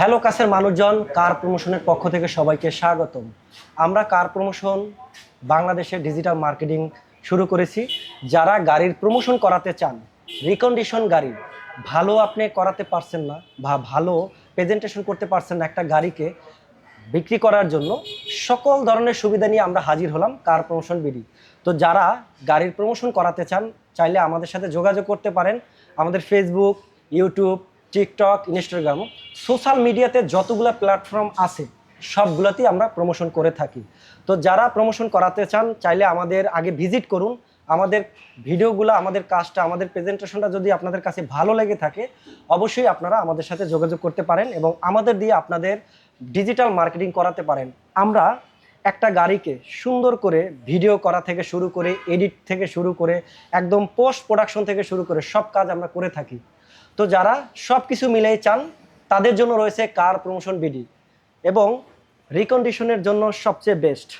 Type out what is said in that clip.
Hello কাছের মানুষজন, কার প্রমোশনের পক্ষ থেকে সবাইকে স্বাগতম। আমরা কার প্রমোশন? বাংলাদেশে ডিজিটাল মার্কেটিং শুরু করেছি। যারা গাড়ির প্রমোশন করাতে চান রিকন্ডিশন গাড়ি, ভালো আপনি করাতে পারছেন না বা ভালো প্রেজেন্টেশন করতে পারছেন না একটা গাড়িকে বিক্রি করার জন্য, সকল ধরনের সুবিধা নিয়ে আমরা হাজির হলাম কার প্রমোশন বিডি। তো যারা গাড়ির প্রমোশন করাতে চান, চাইলে আমাদের সাথে যোগাযোগ করতে পারেন। আমাদের Facebook YouTube TikTok Instagram social মিডিয়াতে যতগুলো প্ল্যাটফর্ম আছে, সবগুলোতেই আমরা প্রমোশন করে থাকি। তো যারা প্রমোশন করাতে চান, চাইলে আমাদের আগে ভিজিট করুন। আমাদের ভিডিওগুলো, আমাদের কাজটা, আমাদের প্রেজেন্টেশনটা যদি আপনাদের কাছে ভালো লেগে থাকে, অবশ্যই আপনারা আমাদের সাথে যোগাযোগ করতে পারেন এবং আমাদের দিয়ে আপনাদের ডিজিটাল মার্কেটিং করাতে পারেন। আমরা একটা গাড়িকে সুন্দর করে ভিডিও করা থেকে শুরু করে এডিট থেকে শুরু করে, একদম পোস্ট প্রোডাকশন থেকে শুরু করে সব কাজ আমরা করে থাকি। তো যারা সব কিছু মিলেই চান তাদের জন্য রয়েছে কার প্রমোশন বিডি এবং রিকন্ডিশনের জন্য সবচেয়ে বেস্ট